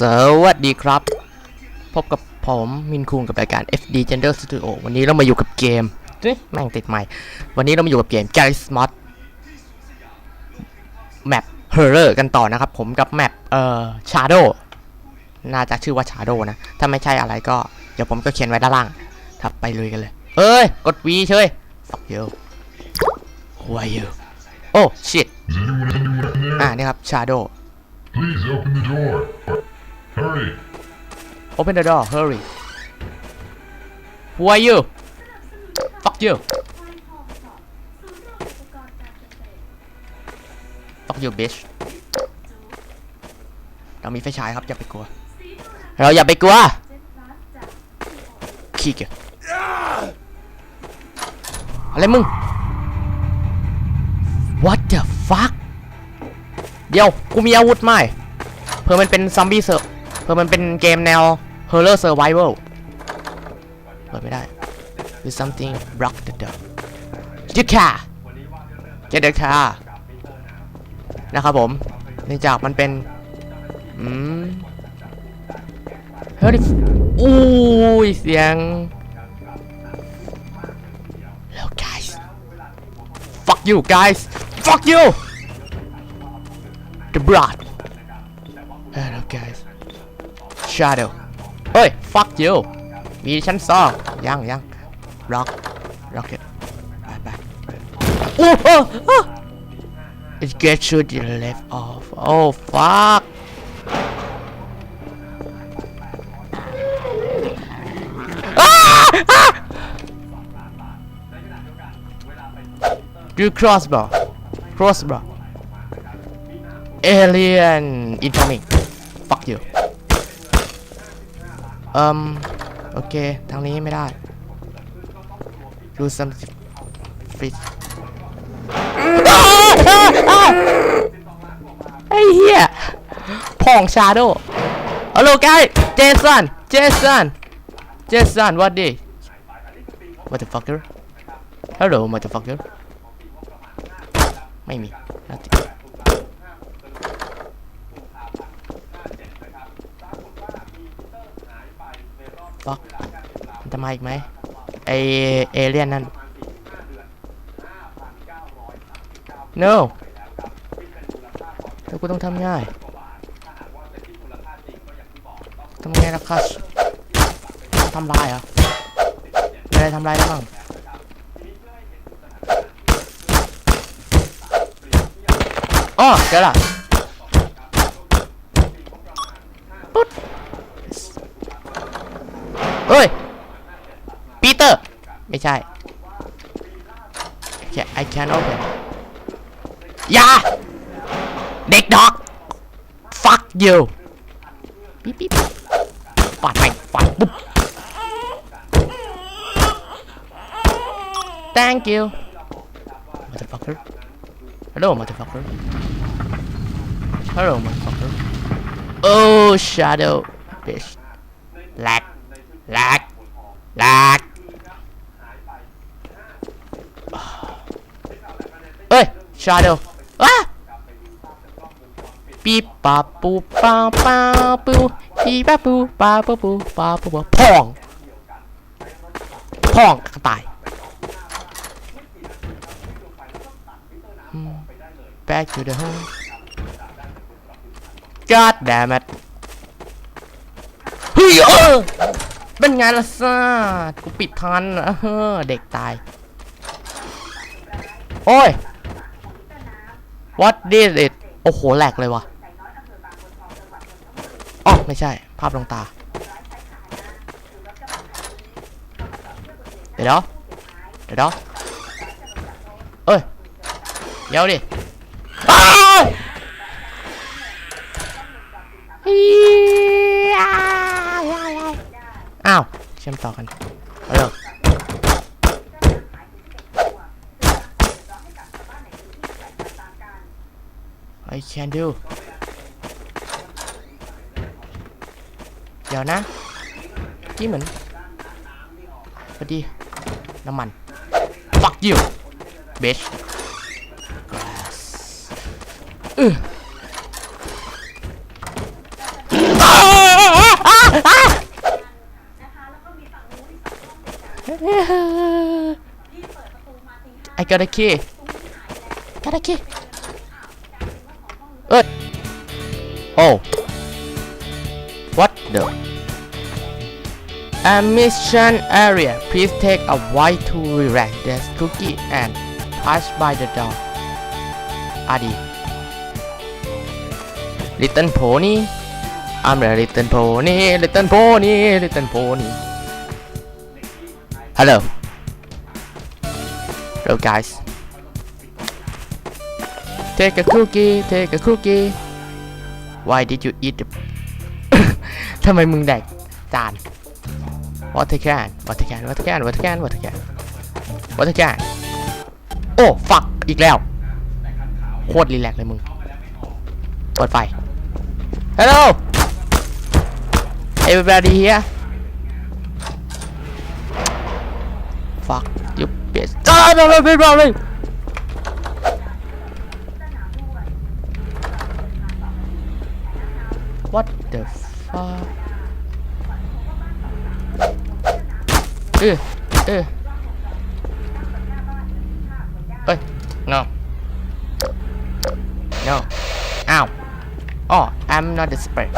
สวัสดีครับ พบกับผมมินคุงกับรายการ FD Gender Studio วันนี้เรามาอยู่กับเกมเฮ้ยแม่งติดใหม่ วันนี้เรามาอยู่กับเกม g a r y s m o d แมป Horror กันต่อนะครับผมกับแมปเอ่อ Shadow น่าจะชื่อว่า Shadow นะ ถ้าไม่ใช่อะไรก็ เดี๋ยวผมก็เขียนไว้ด้านล่างทับไปลุยกันเลย เอ้ย กด V เฉย fuck you who are you oh shit Is anyone anyone in there? อ่านี่ครับ Shadow Please open the door. Hurry. Open the door, hurry. Who are you? Fuck you. Fuck you, bitch. เรามีไฟฉายครับอย่าไปกลัว เราอย่าไปกลัวขี้เกียจอะไรมึง What the fuck เดี๋ยว กูมีอาวุธไหมเพื่อมันเป็นซอมบี้เซอร์ เพื่อมันเป็นเกมแนว Horror Survival เปิดไม่ได้ do something block the door get the car get the car นะครับผมเนื่องจากมันเป็นอืมเฮ้ยอู้ยเสียง แล้ว guys fuck you guys fuck you the blood hello guys shadow เฮ้ย fuck you มีชั้นสองยังยัง rock rocket ไปไปโอ้โห it gets to the left of oh fuck อ้าอ้า do crossbow crossbow alien incoming fuck you เอิมโอเค ทางนี้ไม่ได้ ดูซัมฟิชไอ้เหี้ยพ่องชาโดฮัลโหลไกด์เจสัน เจสัน เจสันวัดดิ what the fucker hello motherfucker ไม่มี ฟักจะมาอีกไหมไอเอเลียนนั่น no แล้วกูต้องทำง่ายทำไงล่ะคัสทำลายเหรออะไรทำลายได้บ้างอ๋อเจอละ ไม่ใช่แค่ I can open อย่า เด็กดอก fuck you ปิ๊บปิ๊บฟาดไปฟาดปุ๊บ thank you motherfucker hello motherfucker hello motherfucker oh shadow bitch lag lag lag เอ้ย shadow อ้าปีปาปูปาปาปูปีปาปูปาปูปูปาปูปูพ่องพ่องกระต่ายอืม back to the home god damn it เฮ้ยเออเป็นไงล่ะซ่ากูปิดทันเฮ้อเด็กตาย โอ้ย what did it โอ้โหแหลกเลยวะอ๋อไม่ใช่ ภาพลงตา เดี๋ยวเดี๋ยวเอ้ยเดี๋ยวดิอ้าว เชื่อมต่อกันเอา I can do เดี๋ยวนะกี้เหมือนพอดี น้ำมัน fuck you bitch glass เออไอ้กระดาษคีกระดาษคี Oh. What the? A mission area. Please take a while to relax. There's cookie and pass by the door. Adi. Little pony. I'm a little pony, little pony, little pony. Hello. Hello guys. Take a cookie, take a cookie. Why did you eat the ทำไมมึงแดกจาน Water can Water can Water can Water can Water can Water can โอ้ ฟักอีกแล้ว โคตรรีแลกเลยมึงเปิดไฟ Hello Everybody here Fuck you bitch จ้าจ้าจ้าจ้าเลย What the fuck? Eh, eh. Hey, no. No. Ow. Oh, I'm not a spray.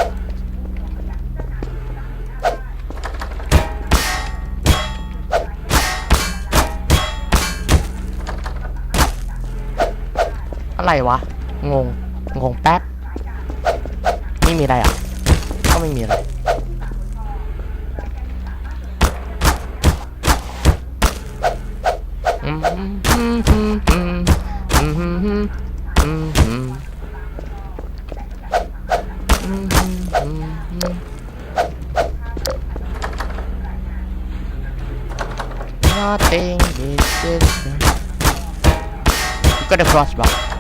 Cái ไม่มีอะไรอะ ก็ไม่มีอะไร Nothing is different. You got a flashback.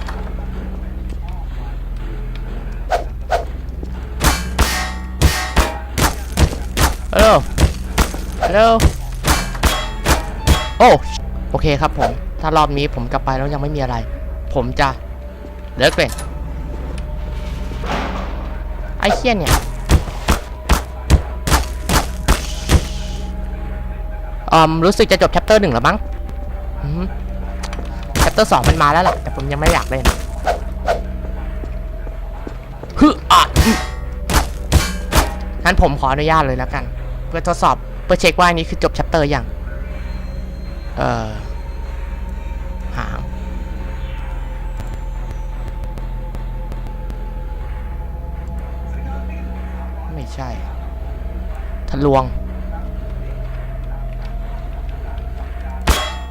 โอ้โอเคครับผมถ้ารอบนี้ผมกลับไปแล้วยังไม่มีอะไร ผมจะเลิกเป็นไอ้เคี้ยเนี่ยอืมรู้สึกจะจบ chapter หนึ่งแล้วมั้งอืม chapter สองมันมาแล้วล่ะ แต่ผมยังไม่อยากเล่นฮึอะงั้นผมขออนุญาตเลยแล้วกัน เพื่อทดสอบ เพื่อเช็คว่าอันนี้คือจบ chapter ยัง เอ่อ หาง ไม่ใช่ ทะลวง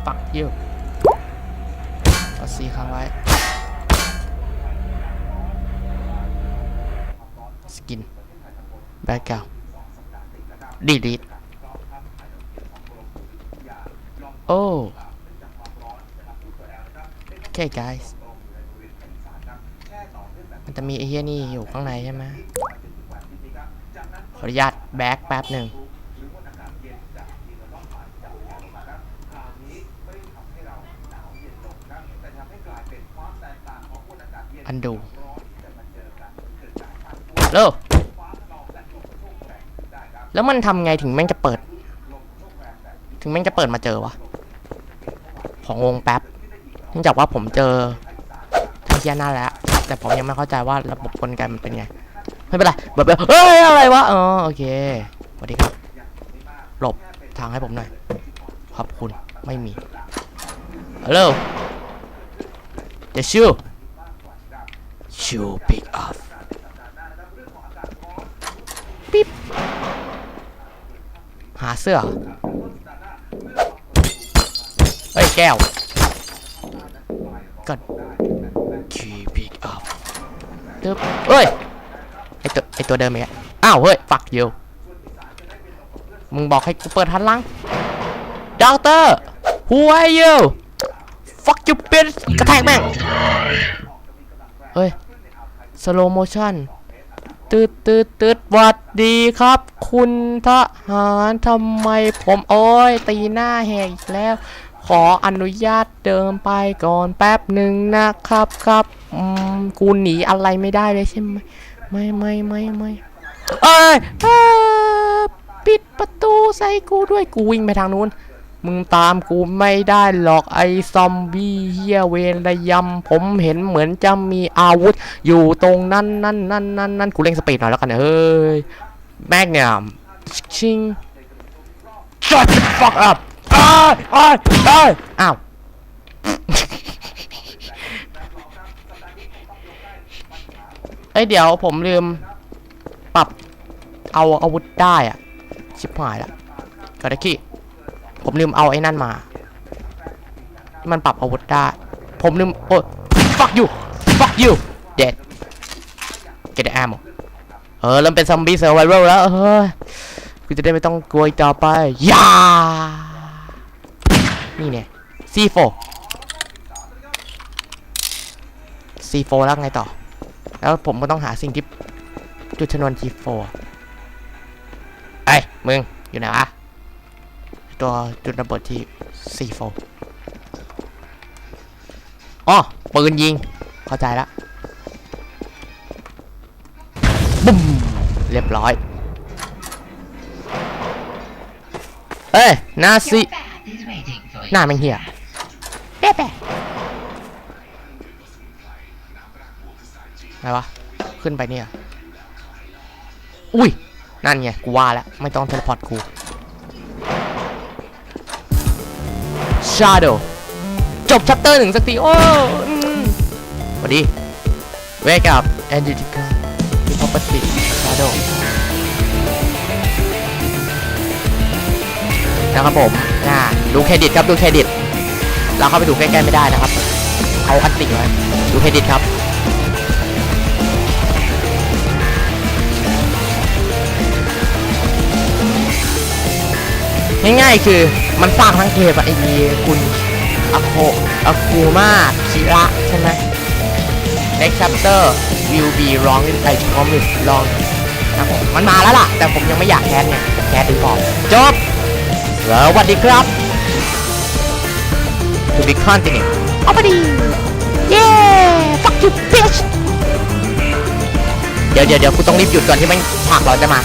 ปักเยี่ยวเอาซีค้างไว้ สกิน แบ็กเกราดีดีด โอ้โอเค guys มันจะมีไอ้เฮียนี่อยู่ข้างในใช่ไหมขออนุญาตแบ็กแป๊บหนึ่งอันดูเร็วแล้วมันทำไงถึงแม่งจะเปิด ถึงแม่งจะเปิดมาเจอวะ ของวงแป๊บเนื่องจากว่าผมเจอทางเชียน่าแล้ว แต่ผมยังไม่เข้าใจว่าระบบกลไกมันเป็นไง ไม่เป็นไรแบบแบบเฮ้ยอะไรวะอ๋อโอเคสวัสดีครับ หลบทางให้ผมหน่อย ขอบคุณไม่มีฮัลโหล The shoe shoe pick up ปิ๊บหาเสื้อเฮ้ย แก้วก็ key pick up ตึ๊บเฮ้ย ไอตัวไอตัวเดิมเองอะอ้าว เฮ้ย fuck you มึงบอกให้กูเปิดทันหลังด็อกเตอร์ who are you fuck you bitch กระแทกแม่ง เฮ้ย slow motion ตืดตืดตืดหวัดดีครับ คุณทหารทำไมผม โอ้ย ตีหน้าแหกอีกแล้ว ขออนุญาตเดิมไปก่อนแป๊บหนึ่งนะครับครับอืมกูหนีอะไรไม่ได้เลยใช่ไหมไม่ไม่ไม่ไม่เอ้ยเอ้ยปิดประตูใส่กูด้วยกูวิ่งไปทางนู้น มึงตามกูไม่ได้หรอกไอ้ซอมบี้เฮียเวรระยำผมเห็นเหมือนจะมีอาวุธ อยู่ตรงนั้นนั่นนั่นนั่นนั่นกูเร่งสปีดหน่อยแล้วกันเอ้ยแมกนัมชิง shut the fuck up อ้ายอ้ายอ้ายอ้าวเอ้ยเดี๋ยวผมลืม ปรับเอาอาวุธได้อะชิบหายละกระกี้ผมลืมเอาไอ้นั่นมา มันปรับอาวุธได้ ผมลืมโอ้ fuck you fuck you dead get the ammo เออเริ่มเป็นซอมบี้เซอร์ไวเวลแล้วเฮ้ยกูจะได้ไม่ต้องกลัวต่อไปยา นี่เนี่ย C4 C4 แล้วไงต่อ แล้วผมก็ต้องหาสิ่งที่จุดชนวน G4 เอ้ยมึง อยู่ไหนวะ ตัวจุดระเบิดที่ C4 อ๋อปืนยิง เข้าใจละบุ้มเรียบร้อย เอ้ยนาสิ หน้าแม่งเหี้ยแป๊ะแป๊ะไหนวะ ขึ้นไปเนี่ย อุ้ย นั่นไง กูว่าแล้ว ไม่ต้องเทเลพอร์ตกู Shadow จบชัปเตอร์หนึ่งสักที โอ้อืมสวัสดี Wake up and you can be property Shadow นะครับผมน่า ดูเครดิตครับดูเครดิต เราเข้าไปดูใกล้ๆไม่ได้นะครับเขาอันติไว้ดูเครดิตครับง่ายๆคือมันสร้างทั้งเกมอะไอ้ดีคุณอโคอะคูมาคิระใช่ไหม Next chapter will be long I promise long นะครับผมมันมาแล้วล่ะ แต่ผมยังไม่อยากแคสเนี่ยแคสดีพอจบสวัสดีครับ To be continued เอาไปดีเย้ fuck you bitch เดี๋ยวเดี๋ยวเดี๋ยวกูต้องรีบหยุดก่อนที่แมันฉากเราจะมา